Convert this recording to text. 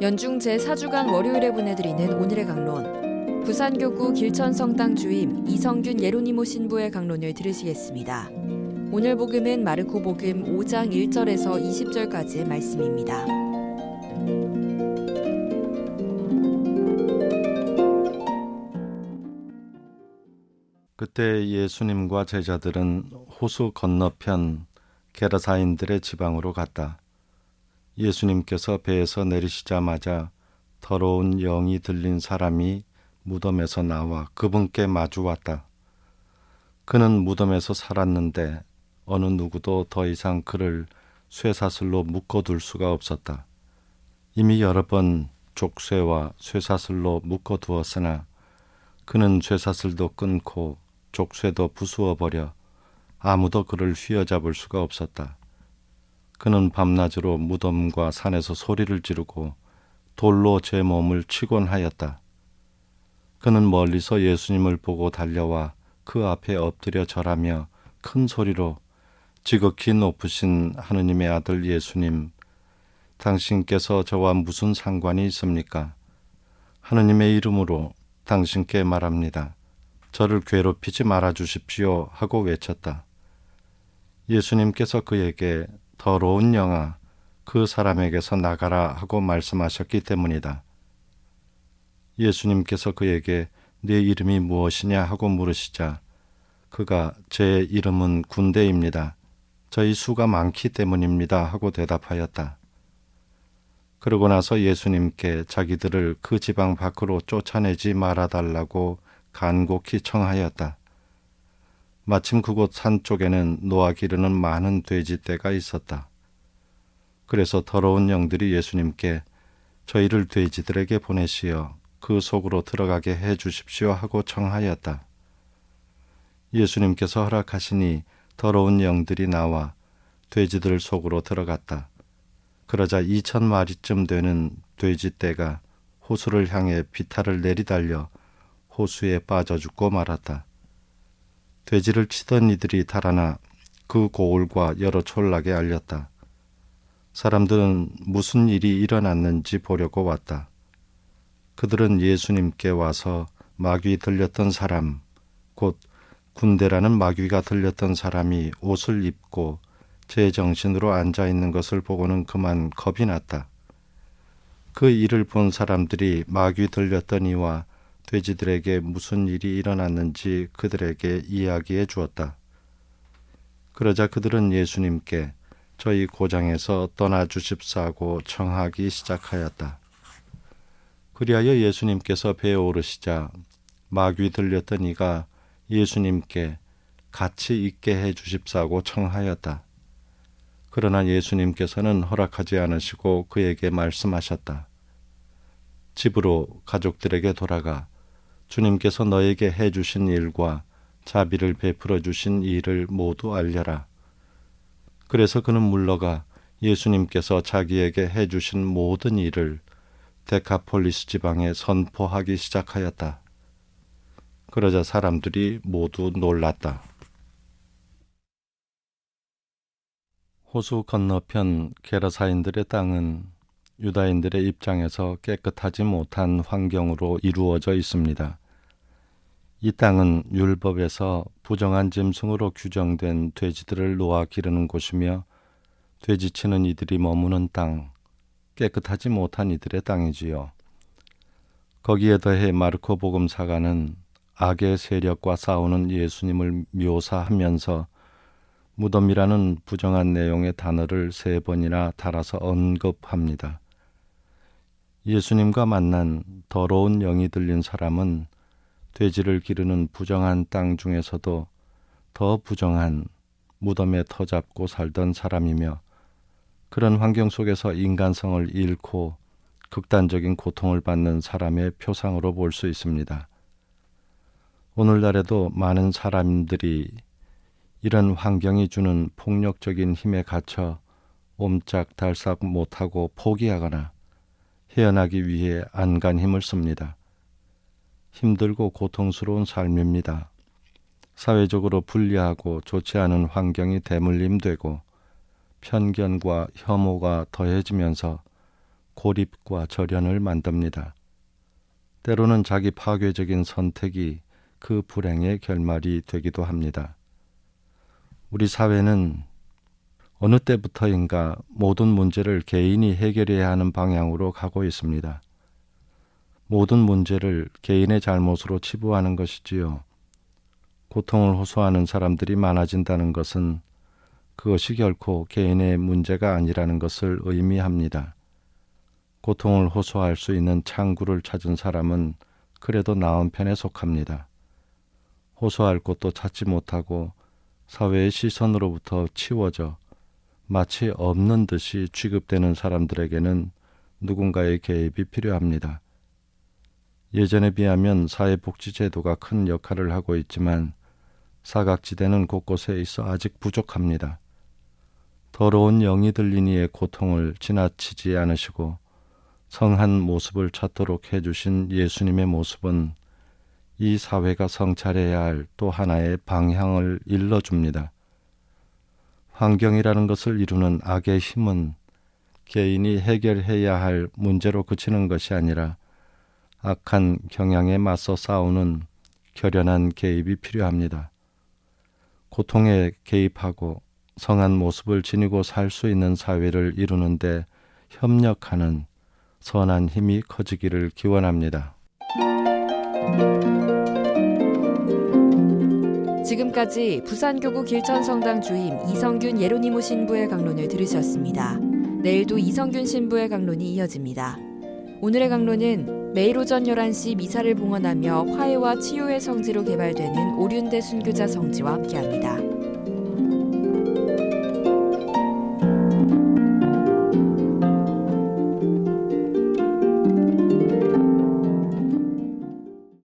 연중 제4주간 월요일에 보내드리는 오늘의 강론. 부산교구 길천성당 주임 이성균 예로니모 신부의 강론을 들으시겠습니다. 오늘 복음은 마르코 복음 5장 1절에서 20절까지의 말씀입니다. 그때 예수님과 제자들은 호수 건너편 게라사인들의 지방으로 갔다. 예수님께서 배에서 내리시자마자 더러운 영이 들린 사람이 무덤에서 나와 그분께 마주 왔다. 그는 무덤에서 살았는데 어느 누구도 더 이상 그를 쇠사슬로 묶어둘 수가 없었다. 이미 여러 번 족쇄와 쇠사슬로 묶어두었으나 그는 쇠사슬도 끊고 족쇄도 부수어 버려 아무도 그를 휘어잡을 수가 없었다. 그는 밤낮으로 무덤과 산에서 소리를 지르고 돌로 제 몸을 치곤 하였다. 그는 멀리서 예수님을 보고 달려와 그 앞에 엎드려 절하며 큰 소리로 지극히 높으신 하느님의 아들 예수님, 당신께서 저와 무슨 상관이 있습니까? 하느님의 이름으로 당신께 말합니다. 저를 괴롭히지 말아 주십시오 하고 외쳤다. 예수님께서 그에게 더러운 영아 그 사람에게서 나가라 하고 말씀하셨기 때문이다. 예수님께서 그에게 네 이름이 무엇이냐 하고 물으시자 그가 제 이름은 군대입니다. 저희 수가 많기 때문입니다 하고 대답하였다. 그러고 나서 예수님께 자기들을 그 지방 밖으로 쫓아내지 말아달라고 간곡히 청하였다. 마침 그곳 산 쪽에는 노아 기르는 많은 돼지떼가 있었다. 그래서 더러운 영들이 예수님께 저희를 돼지들에게 보내시어 그 속으로 들어가게 해 주십시오 하고 청하였다. 예수님께서 허락하시니 더러운 영들이 나와 돼지들 속으로 들어갔다. 그러자 이천 마리쯤 되는 돼지떼가 호수를 향해 비탈을 내리달려 호수에 빠져 죽고 말았다. 돼지를 치던 이들이 달아나 그 고울과 여러 촌락에 알렸다. 사람들은 무슨 일이 일어났는지 보려고 왔다. 그들은 예수님께 와서 마귀 들렸던 사람, 곧 군대라는 마귀가 들렸던 사람이 옷을 입고 제 정신으로 앉아 있는 것을 보고는 그만 겁이 났다. 그 일을 본 사람들이 마귀 들렸던 이와 돼지들에게 무슨 일이 일어났는지 그들에게 이야기해 주었다. 그러자 그들은 예수님께 저희 고장에서 떠나 주십사고 청하기 시작하였다. 그리하여 예수님께서 배에 오르시자 마귀 들렸던 이가 예수님께 같이 있게 해 주십사고 청하였다. 그러나 예수님께서는 허락하지 않으시고 그에게 말씀하셨다. 집으로 가족들에게 돌아가 주님께서 너에게 해 주신 일과 자비를 베풀어 주신 일을 모두 알려라. 그래서 그는 물러가 예수님께서 자기에게 해 주신 모든 일을 데카폴리스 지방에 선포하기 시작하였다. 그러자 사람들이 모두 놀랐다. 호수 건너편 게라사인들의 땅은 유다인들의 입장에서 깨끗하지 못한 환경으로 이루어져 있습니다. 이 땅은 율법에서 부정한 짐승으로 규정된 돼지들을 놓아 기르는 곳이며 돼지치는 이들이 머무는 땅, 깨끗하지 못한 이들의 땅이지요. 거기에 더해 마르코 복음 사가는 악의 세력과 싸우는 예수님을 묘사하면서 무덤이라는 부정한 내용의 단어를 세 번이나 달아서 언급합니다. 예수님과 만난 더러운 영이 들린 사람은 돼지를 기르는 부정한 땅 중에서도 더 부정한 무덤에 터잡고 살던 사람이며 그런 환경 속에서 인간성을 잃고 극단적인 고통을 받는 사람의 표상으로 볼 수 있습니다. 오늘날에도 많은 사람들이 이런 환경이 주는 폭력적인 힘에 갇혀 옴짝달싹 못하고 포기하거나 헤어나기 위해 안간 힘을 씁니다. 힘들고 고통스러운 삶입니다. 사회적으로 불리하고 좋지 않은 환경이 대물림되고 편견과 혐오가 더해지면서 고립과 절연을 만듭니다. 때로는 자기 파괴적인 선택이 그 불행의 결말이 되기도 합니다. 우리 사회는 어느 때부터인가 모든 문제를 개인이 해결해야 하는 방향으로 가고 있습니다. 모든 문제를 개인의 잘못으로 치부하는 것이지요. 고통을 호소하는 사람들이 많아진다는 것은 그것이 결코 개인의 문제가 아니라는 것을 의미합니다. 고통을 호소할 수 있는 창구를 찾은 사람은 그래도 나은 편에 속합니다. 호소할 곳도 찾지 못하고 사회의 시선으로부터 치워져 마치 없는 듯이 취급되는 사람들에게는 누군가의 개입이 필요합니다. 예전에 비하면 사회복지제도가 큰 역할을 하고 있지만 사각지대는 곳곳에 있어 아직 부족합니다. 더러운 영이 들린 이의 고통을 지나치지 않으시고 성한 모습을 찾도록 해주신 예수님의 모습은 이 사회가 성찰해야 할 또 하나의 방향을 일러줍니다. 환경이라는 것을 이루는 악의 힘은 개인이 해결해야 할 문제로 그치는 것이 아니라 악한 경향에 맞서 싸우는 결연한 개입이 필요합니다. 고통에 개입하고 성한 모습을 지니고 살 수 있는 사회를 이루는데 협력하는 선한 힘이 커지기를 기원합니다. 지금까지 부산교구 길천성당 주임 이성균 예로니모 신부의 강론을 들으셨습니다. 내일도 이성균 신부의 강론이 이어집니다. 오늘의 강론은 매일 오전 11시 미사를 봉헌하며 화해와 치유의 성지로 개발되는 오륜대 순교자 성지와 함께합니다.